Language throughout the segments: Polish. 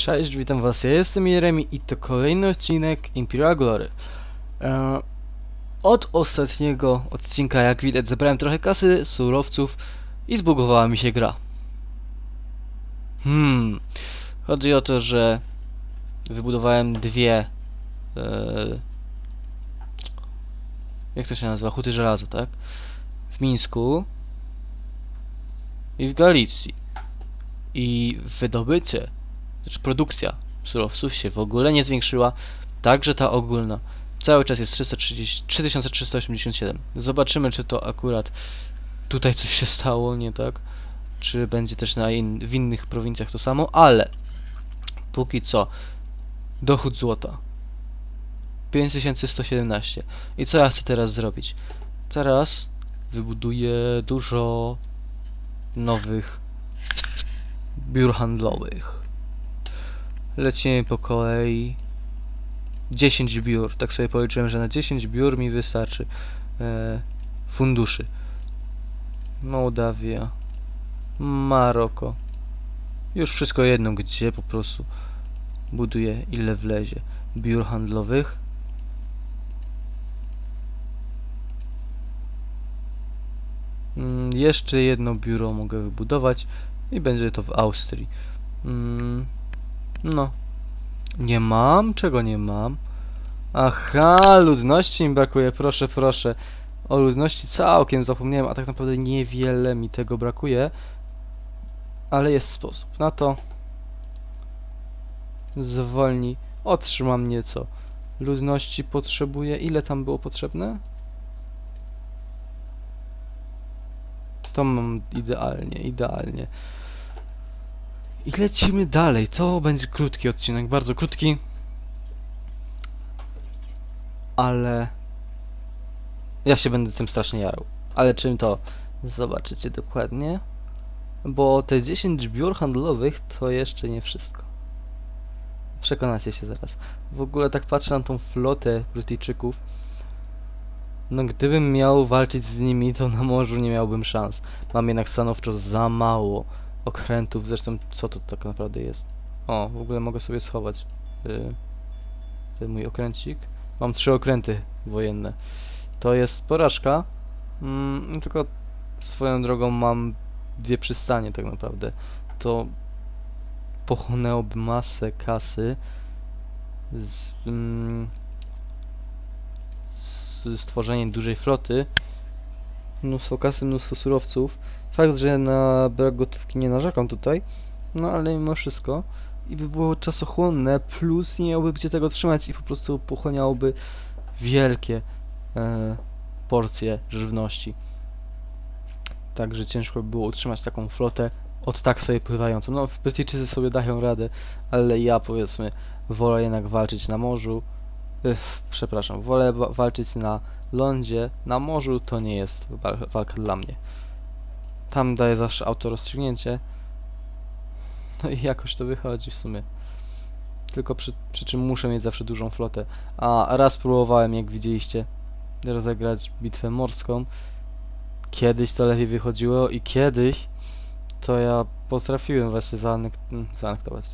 Cześć, witam was, ja jestem Jeremi i to kolejny odcinek Imperial Glory. E, od ostatniego odcinka, jak widać, zebrałem trochę kasy, surowców i zbugowała mi się gra. Hmm, chodzi o to, że wybudowałem dwie... E, jak to się nazywa? Huty żelaza, tak? W Mińsku i w Galicji. I wydobycie produkcja surowców się w ogóle nie zwiększyła, także ta ogólna cały czas jest 330, 3387. Zobaczymy, czy to akurat tutaj coś się stało, nie tak? Czy będzie też na in, w innych prowincjach to samo, ale póki co dochód złota 5117. I co ja chcę teraz zrobić? Teraz wybuduję dużo nowych biur handlowych. Lecimy po kolei. 10 biur. Tak sobie policzyłem, że na 10 biur mi wystarczy e, funduszy. Mołdawia. Maroko. Już wszystko jedno, gdzie po prostu buduję ile wlezie. Biur handlowych. Mm, jeszcze jedno biuro mogę wybudować i będzie to w Austrii. Mm, no. Nie mam? Czego nie mam? Aha, ludności mi brakuje, proszę, proszę. O ludności całkiem zapomniałem, a tak naprawdę niewiele mi tego brakuje. Ale jest sposób na to. Zwolni. Otrzymam nieco. Ludności potrzebuję. Ile tam było potrzebne? To mam idealnie, idealnie. I lecimy dalej. To będzie krótki odcinek, bardzo krótki. Ale ja się będę tym strasznie jarał. Ale czym to zobaczycie dokładnie? Bo te 10 biur handlowych to jeszcze nie wszystko. Przekonacie się zaraz. W ogóle tak patrzę na tą flotę Brytyjczyków. No gdybym miał walczyć z nimi, to na morzu nie miałbym szans. Mam jednak stanowczo za mało okrętów, zresztą co to tak naprawdę jest? O, w ogóle mogę sobie schować y, ten mój okręcik. Mam trzy okręty wojenne. To jest porażka, mm, tylko swoją drogą mam dwie przystanie tak naprawdę. To pochłonęłoby masę kasy z, mm, z stworzeniem dużej floty. Mnóstwo kasy, mnóstwo surowców. Fakt, że na brak gotówki nie narzekam tutaj, no ale mimo wszystko i by było czasochłonne, plus nie miałby gdzie tego trzymać i po prostu pochłaniałoby wielkie e, porcje żywności. Także ciężko by było utrzymać taką flotę od tak sobie pływającą. No, Brytyjczycy sobie dają radę, ale ja powiedzmy wolę jednak walczyć na morzu. Ech, przepraszam, wolę wa- walczyć na lądzie, na morzu to nie jest wal- walka dla mnie. Tam daję zawsze autorozstrzygnięcie. No i jakoś to wychodzi w sumie. Tylko przy, przy czym muszę mieć zawsze dużą flotę. A raz próbowałem, jak widzieliście, rozegrać bitwę morską. Kiedyś to lepiej wychodziło i kiedyś to ja potrafiłem właśnie zaanek mm, zaanektować.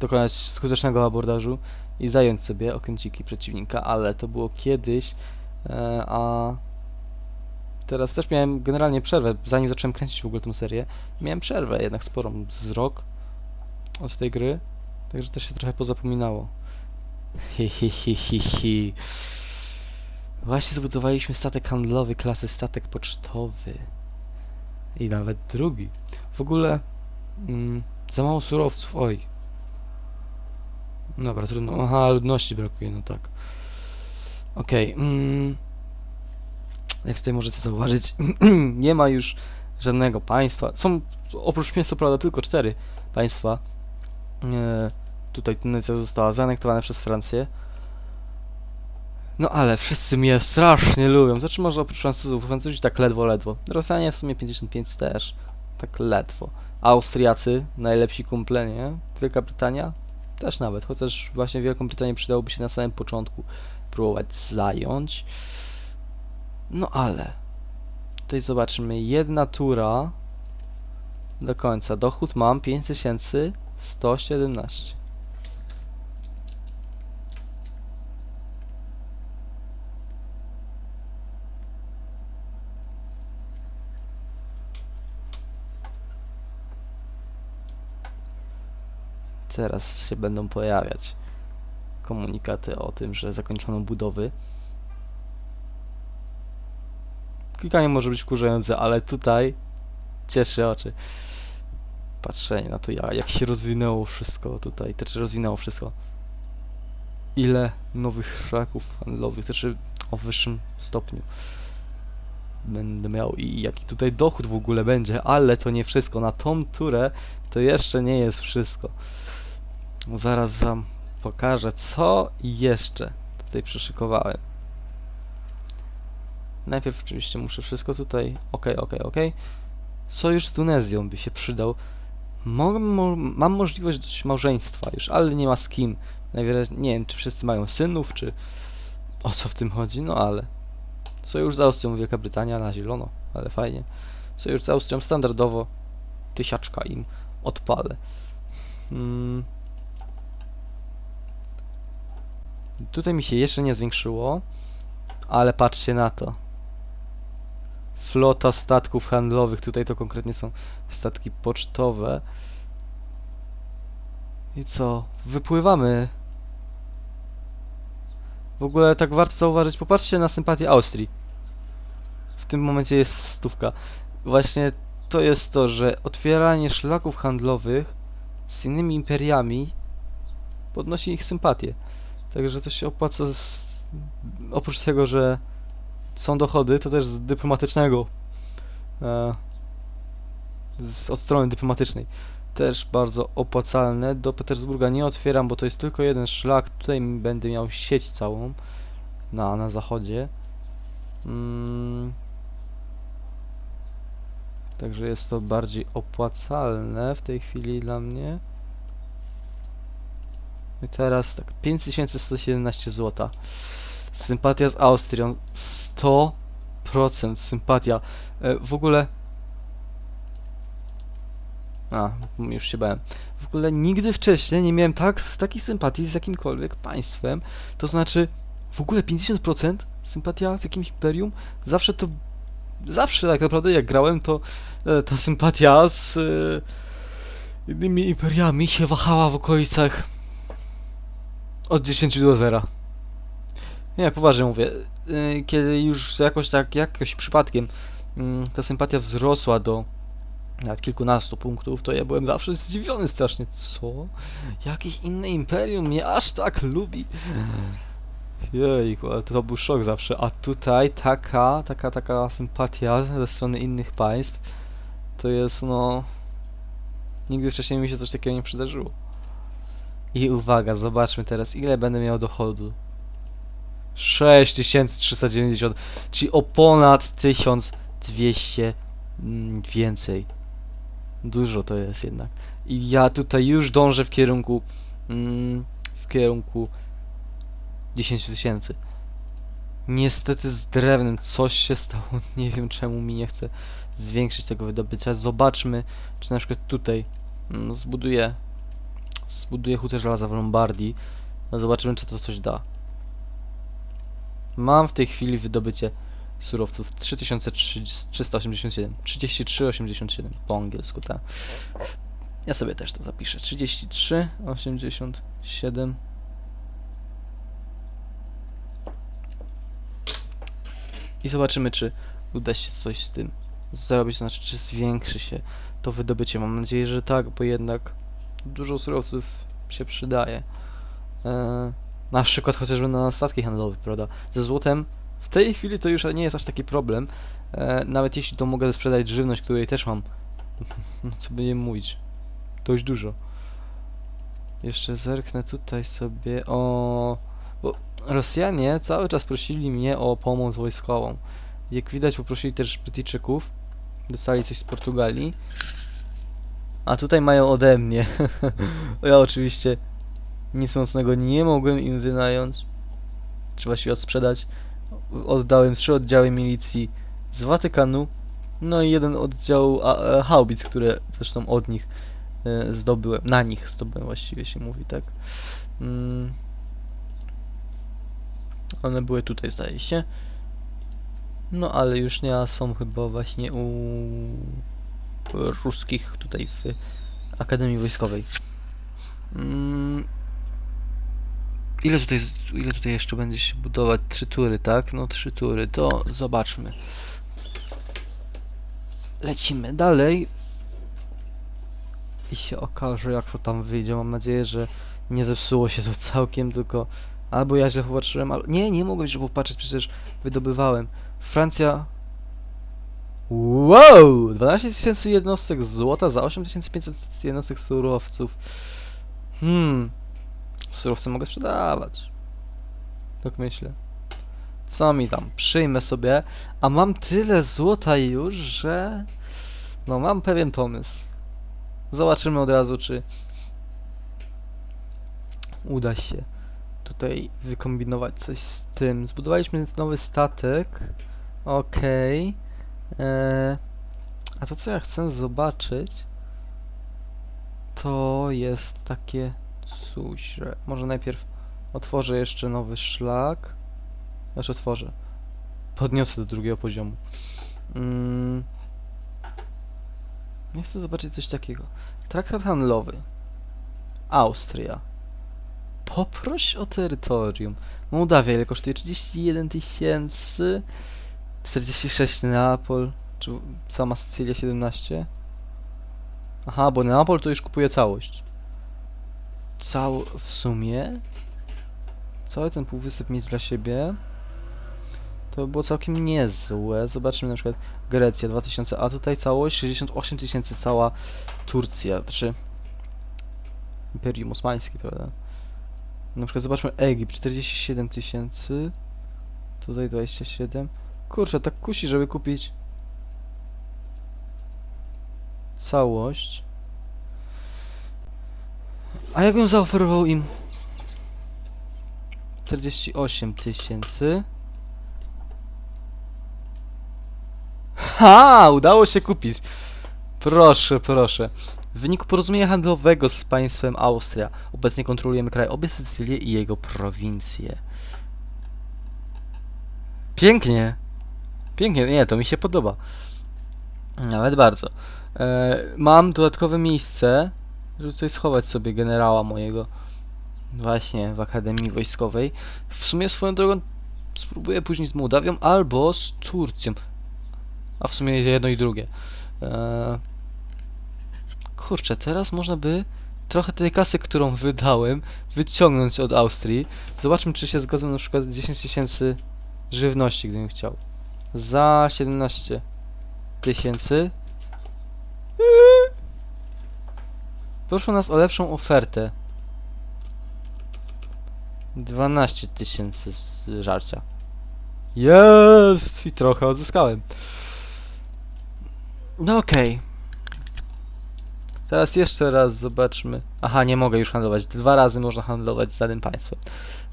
Dokonać skutecznego abordażu i zająć sobie okręciki przeciwnika, ale to było kiedyś, e, a teraz też miałem generalnie przerwę, zanim zacząłem kręcić w ogóle tę serię. Miałem przerwę jednak sporą, z rok od tej gry, także też się trochę pozapominało. Hi, hi, hi, hi, hi. Właśnie zbudowaliśmy statek handlowy klasy statek pocztowy. I nawet drugi. W ogóle mm, za mało surowców, oj. Dobra, trudno. Aha, ludności brakuje, no tak. Okej. mm, jak tutaj możecie zauważyć, nie ma już żadnego państwa. Są oprócz mnie co prawda tylko cztery państwa. E, tutaj Tunecja została zaanektowana przez Francję. No ale wszyscy mnie strasznie lubią. Znaczy może oprócz Francuzów, Francuzi tak ledwo, ledwo. Rosjanie w sumie 55 też. Tak ledwo. Austriacy, najlepsi kumple, nie? Wielka Brytania? Też nawet, chociaż właśnie Wielką Brytanię przydałoby się na samym początku próbować zająć. No ale. Tutaj zobaczmy. Jedna tura do końca. Dochód mam 5117. Teraz się będą pojawiać komunikaty o tym, że zakończono budowy. Klikanie może być wkurzające, ale tutaj cieszy oczy. Patrzenie na to, ja- jak się rozwinęło wszystko tutaj, czy rozwinęło wszystko. Ile nowych szlaków handlowych, to czy o wyższym stopniu będę miał i jaki tutaj dochód w ogóle będzie, ale to nie wszystko. Na tą turę to jeszcze nie jest wszystko. Zaraz wam pokażę, co jeszcze tutaj przyszykowałem. Najpierw oczywiście muszę wszystko tutaj. Ok, ok, ok. Sojusz z Tunezją by się przydał. Mo mam możliwość małżeństwa już, ale nie ma z kim. Najwyraźniej nie wiem, czy wszyscy mają synów, czy o co w tym chodzi, no ale. Sojusz z Austrią, Wielka Brytania na zielono, ale fajnie. Sojusz z Austrią standardowo tysiaczka im odpalę. Mm. Tutaj mi się jeszcze nie zwiększyło, ale patrzcie na to. Flota statków handlowych, tutaj to konkretnie są statki pocztowe. I co? Wypływamy. W ogóle tak warto zauważyć, popatrzcie na sympatię Austrii. W tym momencie jest stówka. Właśnie to jest to, że otwieranie szlaków handlowych z innymi imperiami podnosi ich sympatię. Także to się opłaca z... oprócz tego, że są dochody, to też z dyplomatycznego e, z, od strony dyplomatycznej też bardzo opłacalne. Do Petersburga nie otwieram, bo to jest tylko jeden szlak. Tutaj będę miał sieć całą na, na zachodzie. Mm. Także jest to bardziej opłacalne w tej chwili dla mnie. I teraz tak, 5117 zł. Sympatia z Austrią 100% sympatia. E, w ogóle a, już się bałem. W ogóle nigdy wcześniej nie miałem tak, takiej sympatii z jakimkolwiek państwem. To znaczy, w ogóle 50% sympatia z jakimś imperium. Zawsze to. Zawsze tak naprawdę jak grałem, to e, ta sympatia z e, innymi imperiami się wahała w okolicach od 10 do 0. Nie, poważnie mówię. E, kiedy już jakoś tak, jakoś przypadkiem mm, ta sympatia wzrosła do nawet kilkunastu punktów, to ja byłem zawsze zdziwiony strasznie. Co? Jakieś inne imperium mnie aż tak lubi? Jejku, ale to był szok zawsze. A tutaj taka, taka, taka sympatia ze strony innych państw to jest no... Nigdy wcześniej mi się coś takiego nie przydarzyło. I uwaga, zobaczmy teraz ile będę miał dochodu. 6390, czyli o ponad 1200 mm, więcej. Dużo to jest jednak. I ja tutaj już dążę w kierunku mm, w kierunku 10 tysięcy. Niestety z drewnem coś się stało. Nie wiem czemu mi nie chce zwiększyć tego wydobycia. Zobaczmy, czy na przykład tutaj mm, zbuduję zbuduję hutę żelaza w Lombardii. No zobaczymy, czy to coś da. Mam w tej chwili wydobycie surowców 3387 3387 po angielsku, tak. Ja sobie też to zapiszę. 3387 I zobaczymy, czy uda się coś z tym zrobić, znaczy, czy zwiększy się to wydobycie. Mam nadzieję, że tak, bo jednak dużo surowców się przydaje. Eee, na przykład chociażby na statki handlowe, prawda? Ze złotem w tej chwili to już nie jest aż taki problem. E, nawet jeśli to mogę sprzedać żywność, której też mam. No co by nie mówić. Dość dużo. Jeszcze zerknę tutaj sobie o... Bo Rosjanie cały czas prosili mnie o pomoc wojskową. Jak widać poprosili też Brytyjczyków. Dostali coś z Portugalii. A tutaj mają ode mnie. ja oczywiście nic mocnego nie mogłem im wynająć. Czy właściwie odsprzedać oddałem trzy oddziały milicji z Watykanu, no i jeden oddział a, a, haubic, które zresztą od nich e, zdobyłem, na nich zdobyłem właściwie się mówi, tak. Mm. One były tutaj zdaje się. No ale już nie są chyba właśnie u ruskich tutaj w Akademii Wojskowej. Mm. Ile tutaj, ile tutaj jeszcze będzie się budować? Trzy tury, tak? No trzy tury, to zobaczmy. Lecimy dalej. I się okaże jak to tam wyjdzie. Mam nadzieję, że nie zepsuło się to całkiem, tylko albo ja źle popatrzyłem, ale nie, nie mogłem się popatrzeć, przecież wydobywałem. Francja... Wow! 12 tysięcy jednostek złota za 8500 jednostek surowców. Hmm. Surowce mogę sprzedawać. Tak myślę. Co mi tam? Przyjmę sobie. A mam tyle złota już, że... No mam pewien pomysł. Zobaczymy od razu, czy uda się tutaj wykombinować coś z tym. Zbudowaliśmy nowy statek. Okej. Eee, A to co ja chcę zobaczyć to jest takie że może najpierw otworzę jeszcze nowy szlak. Znaczy otworzę. Podniosę do drugiego poziomu. Mm. Ja chcę zobaczyć coś takiego. Traktat handlowy. Austria. Poproś o terytorium. Mołdawia ile kosztuje? 31 tysięcy. 46 Neapol. Czy sama Sycylia 17? Aha, bo Neapol to już kupuje całość. Cał w sumie. Cały ten półwysep mieć dla siebie. To by było całkiem niezłe. Zobaczmy na przykład Grecja 2000, a tutaj całość 68 tysięcy cała Turcja, czy Imperium Osmańskie, prawda? Na przykład zobaczmy Egipt 47 tysięcy. Tutaj 27. Kurczę, tak kusi, żeby kupić całość. A ja bym zaoferował im 48 tysięcy. Ha! Udało się kupić. Proszę, proszę. W wyniku porozumienia handlowego z państwem Austria obecnie kontrolujemy kraj obie Sycylie i jego prowincje. Pięknie. Pięknie, nie, to mi się podoba. Nawet bardzo. E, mam dodatkowe miejsce, żeby tutaj schować sobie generała mojego właśnie w Akademii Wojskowej. W sumie swoją drogą spróbuję później z Mołdawią albo z Turcją. A w sumie jedno i drugie. E, kurczę, teraz można by trochę tej kasy, którą wydałem, wyciągnąć od Austrii. Zobaczmy, czy się zgodzą na przykład 10 tysięcy żywności, gdybym chciał. Za 17 tysięcy. Proszę nas o lepszą ofertę. 12 tysięcy żarcia. Jest! I trochę odzyskałem. No okej. Teraz jeszcze raz zobaczmy. Aha, nie mogę już handlować. Dwa razy można handlować z danym państwem.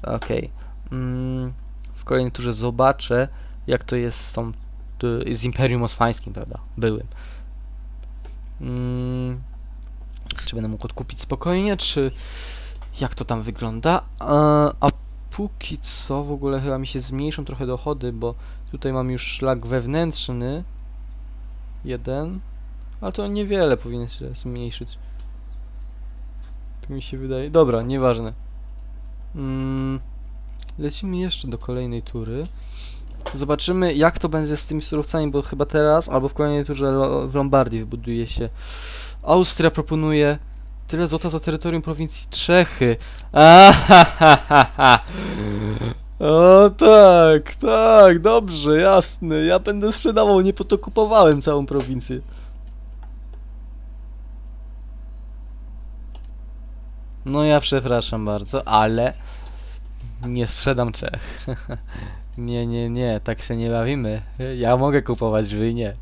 Okej. Mm, w kolejnej turze zobaczę, jak to jest z tą y, z Imperium Osmańskim, prawda? Byłym. Mm, czy będę mógł odkupić spokojnie, czy jak to tam wygląda? A, a póki co w ogóle chyba mi się zmniejszą trochę dochody, bo tutaj mam już szlak wewnętrzny. Jeden. Ale to niewiele powinien się zmniejszyć. Tak mi się wydaje. Dobra, nieważne. Mm, lecimy jeszcze do kolejnej tury. Zobaczymy jak to będzie z tymi surowcami, bo chyba teraz albo w kolejnej turze w Lombardii wybuduje się. Austria proponuje tyle złota za terytorium prowincji Czechy. Ahahaha. O tak, tak, dobrze, jasne. Ja będę sprzedawał, nie po to kupowałem całą prowincję. No ja przepraszam bardzo, ale nie sprzedam Czech. nie, nie, nie, tak się nie bawimy. Ja mogę kupować, wy nie.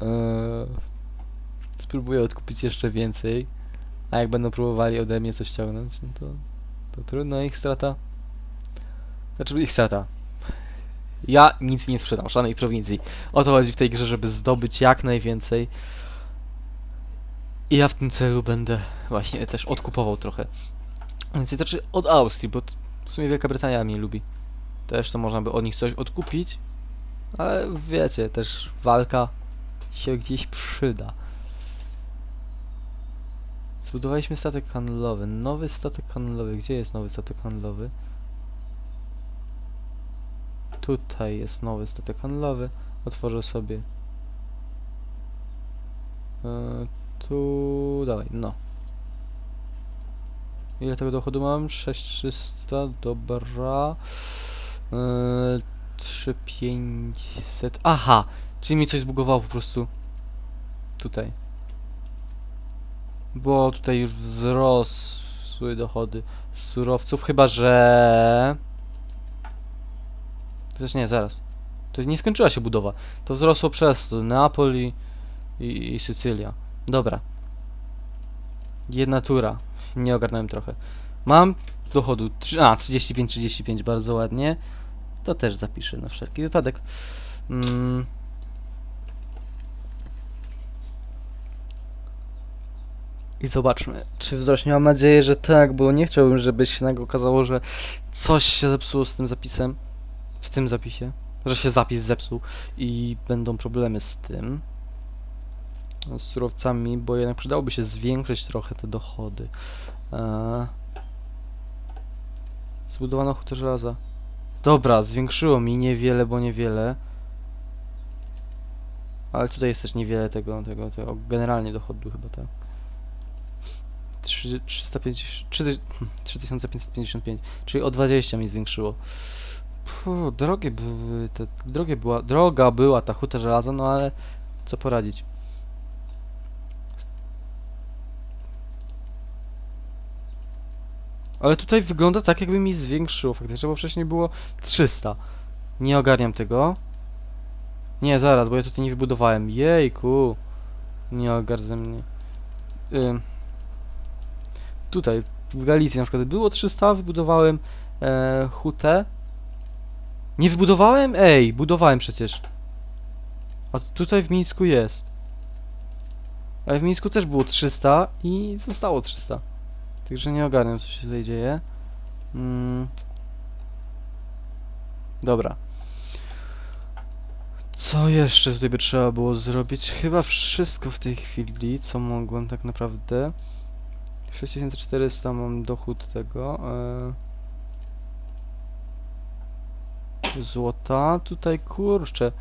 Eee, Spróbuję odkupić jeszcze więcej. A jak będą próbowali ode mnie coś ściągnąć, no to, to trudno, ich strata. Znaczy ich strata. Ja nic nie sprzedam, żadnej prowincji. O to chodzi w tej grze, żeby zdobyć jak najwięcej. I ja w tym celu będę właśnie też odkupował trochę. Więc to znaczy od Austrii, bo w sumie Wielka Brytania mnie lubi. Też to można by od nich coś odkupić. Ale wiecie, też walka się gdzieś przyda. Zbudowaliśmy statek handlowy. Nowy statek handlowy. Gdzie jest nowy statek handlowy? Tutaj jest nowy statek handlowy. Otworzę sobie. E, tu. Dawaj, no. Ile tego dochodu mam? 6300, dobra. E, 3500. Aha! Czyli mi coś zbugowało po prostu. Tutaj. Bo tutaj już wzrosły dochody surowców, chyba że... Też nie, zaraz. To nie skończyła się budowa. To wzrosło przez to. Neapol i, i, i Sycylia. Dobra. Jedna tura. Nie ogarnąłem trochę. Mam dochodu. A, 35, 35, bardzo ładnie. To też zapiszę na wszelki wypadek. Mm. I zobaczmy, czy wzrośnie. Mam nadzieję, że tak, bo nie chciałbym, żeby się nagle okazało, że coś się zepsuło z tym zapisem. W tym zapisie. Że się zapis zepsuł i będą problemy z tym. Z surowcami, bo jednak przydałoby się zwiększyć trochę te dochody. Eee. Zbudowano hutę żelaza. Dobra, zwiększyło mi niewiele, bo niewiele. Ale tutaj jest też niewiele tego, tego, tego generalnie dochodu chyba tak. 3, 350, 3, 3555, czyli o 20 mi zwiększyło. Puh, drogie były te, drogie była, droga była ta huta żelaza, no ale co poradzić. Ale tutaj wygląda tak, jakby mi zwiększyło faktycznie, bo wcześniej było 300. Nie ogarniam tego. Nie, zaraz, bo ja tutaj nie wybudowałem. Jejku. Nie ogarnę mnie. Ym. Tutaj, w Galicji na przykład było 300, wybudowałem e, hutę. Nie wybudowałem? Ej, budowałem przecież. A tutaj w Mińsku jest. Ale w Mińsku też było 300 i zostało 300. Także nie ogarniam co się tutaj dzieje. Mm. Dobra. Co jeszcze tutaj by trzeba było zrobić? Chyba wszystko w tej chwili, co mogłem tak naprawdę. 6400 mam dochód tego. E... Złota. Tutaj kurczę.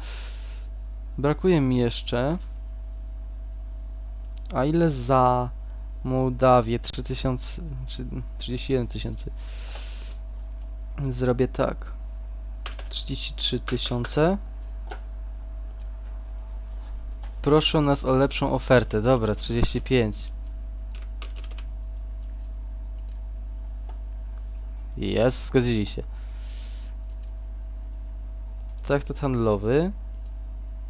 Brakuje mi jeszcze. A ile za Mołdawię? 3000. trzy- 31 tysięcy. Zrobię tak. 33 tysiące. Proszę nas o lepszą ofertę. Dobra, 35. Jest, zgodzili się. Traktat handlowy.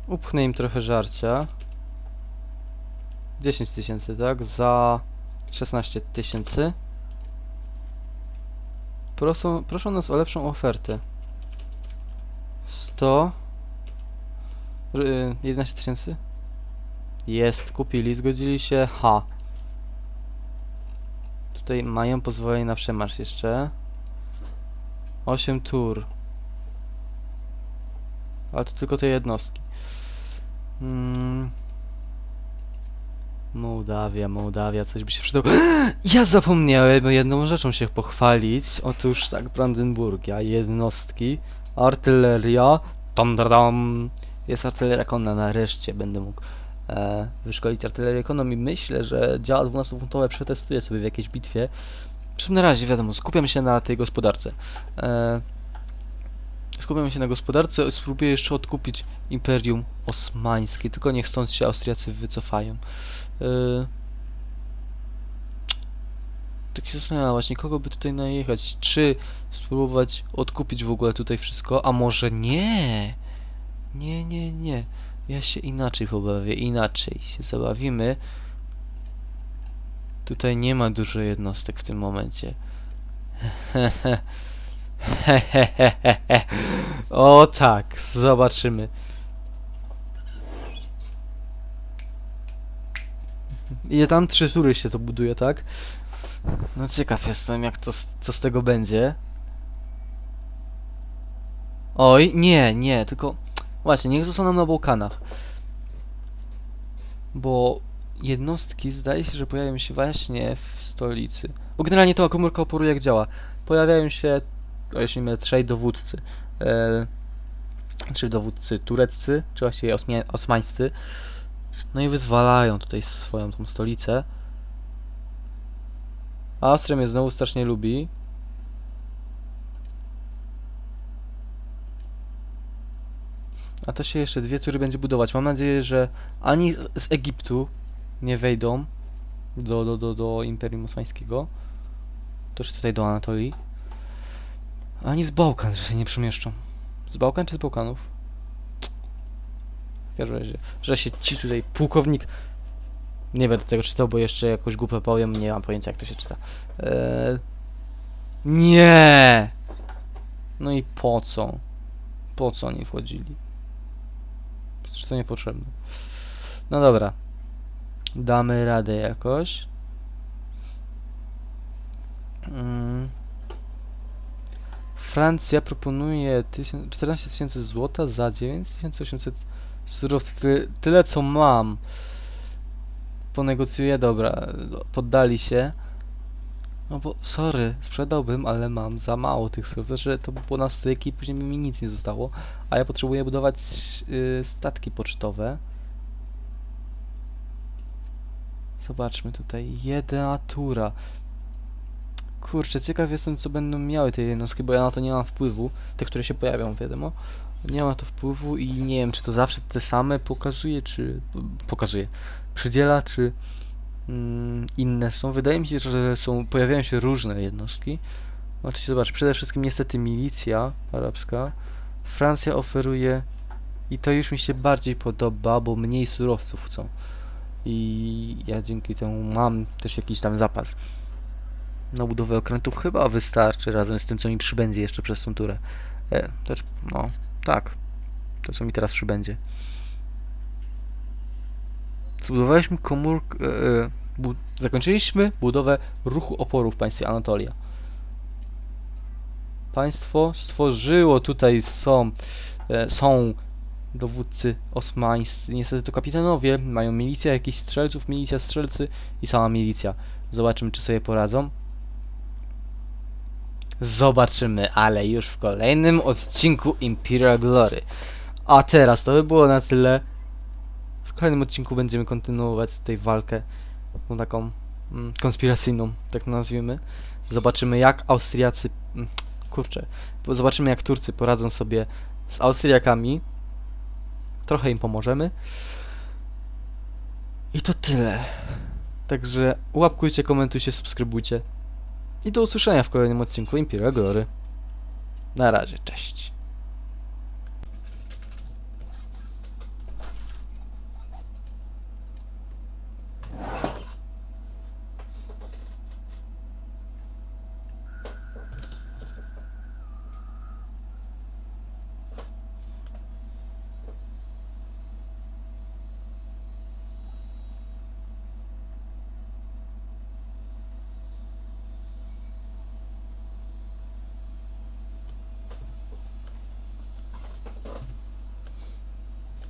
Upchnę im trochę żarcia. 10 tysięcy, tak? Za 16 tysięcy. Proszę, proszę nas o lepszą ofertę. 100. y, 11 tysięcy? Jest, kupili, zgodzili się. Ha. Tutaj mają pozwolenie na przemarsz jeszcze. 8 tur. Ale to tylko te jednostki. Mm. Mołdawia, Mołdawia, coś by się przydało. Ja zapomniałem jedną rzeczą się pochwalić. Otóż tak, Brandenburgia, jednostki, artyleria, tam dam. Jest artyleria konna, nareszcie będę mógł e, wyszkolić artylerię ekonomii. Myślę, że działa 12-funtowe przetestuję sobie w jakiejś bitwie. Przy na razie, wiadomo, skupiam się na tej gospodarce. E, skupiam się na gospodarce, spróbuję jeszcze odkupić Imperium Osmańskie, tylko niech stąd się Austriacy wycofają. E, tak się zastanawiam właśnie, kogo by tutaj najechać? Czy spróbować odkupić w ogóle tutaj wszystko? A może nie? Nie, nie, nie. Ja się inaczej pobawię, inaczej się zabawimy. Tutaj nie ma dużo jednostek w tym momencie. o tak, zobaczymy. Ile tam? Trzy tury się to buduje, tak? No ciekaw jestem, jak to, co z tego będzie. Oj, nie, nie, tylko... Właśnie, niech zostaną na Bałkanach. Bo jednostki zdaje się, że pojawią się właśnie w stolicy. Bo generalnie to komórka oporu jak działa? Pojawiają się, o jeśli mylę, trzej dowódcy. E, czy dowódcy tureccy, czy właściwie osmańscy. No i wyzwalają tutaj swoją tą stolicę. A Austria mnie znowu strasznie lubi. A to się jeszcze dwie tury będzie budować. Mam nadzieję, że ani z Egiptu nie wejdą do, do, do, do Imperium Osmańskiego. Też tutaj do Anatolii. Ani z Bałkan, że się nie przemieszczą. Z Bałkan czy z Bałkanów? W każdym razie, że się ci tutaj pułkownik. Nie będę tego czytał, bo jeszcze jakoś głupę powiem, nie mam pojęcia jak to się czyta. Eee... Nie! No i po co? Po co oni wchodzili? Przecież to niepotrzebne. No dobra. Damy radę jakoś. Mm. Francja proponuje tysię- 14 tysięcy złota za 9800 surowców. Ty, tyle co mam. Ponegocjuję, dobra. Poddali się. No bo, sorry, sprzedałbym, ale mam za mało tych surowców, że to by było na styk i później mi nic nie zostało. A ja potrzebuję budować y, statki pocztowe. Zobaczmy tutaj, jedna tura. Kurczę, ciekaw jestem, co będą miały te jednostki, bo ja na to nie mam wpływu. Te, które się pojawią, wiadomo. Nie ma to wpływu i nie wiem, czy to zawsze te same pokazuje, czy... pokazuje. Przydziela, czy mm, inne są. Wydaje mi się, że są, pojawiają się różne jednostki. Znaczy, zobacz, przede wszystkim niestety milicja arabska. Francja oferuje i to już mi się bardziej podoba, bo mniej surowców chcą. I ja dzięki temu mam też jakiś tam zapas. Na budowę okrętów chyba wystarczy razem z tym, co mi przybędzie jeszcze przez tą turę. E, też, no, tak. To, co mi teraz przybędzie. Zbudowaliśmy komórkę... E, bu zakończyliśmy budowę ruchu oporu w państwie Anatolia. Państwo stworzyło, tutaj są, e, są dowódcy osmańscy, niestety to kapitanowie, mają milicję, jakichś strzelców, milicja, strzelcy i sama milicja. Zobaczymy, czy sobie poradzą. Zobaczymy, ale już w kolejnym odcinku Imperial Glory. A teraz to by było na tyle. W kolejnym odcinku będziemy kontynuować tutaj walkę, tą taką mm, konspiracyjną, tak to nazwiemy. Zobaczymy jak Austriacy, mm, kurczę, zobaczymy jak Turcy poradzą sobie z Austriakami. Trochę im pomożemy. I to tyle. Także łapkujcie, komentujcie, subskrybujcie. I do usłyszenia w kolejnym odcinku Imperial Glory. Na razie, cześć.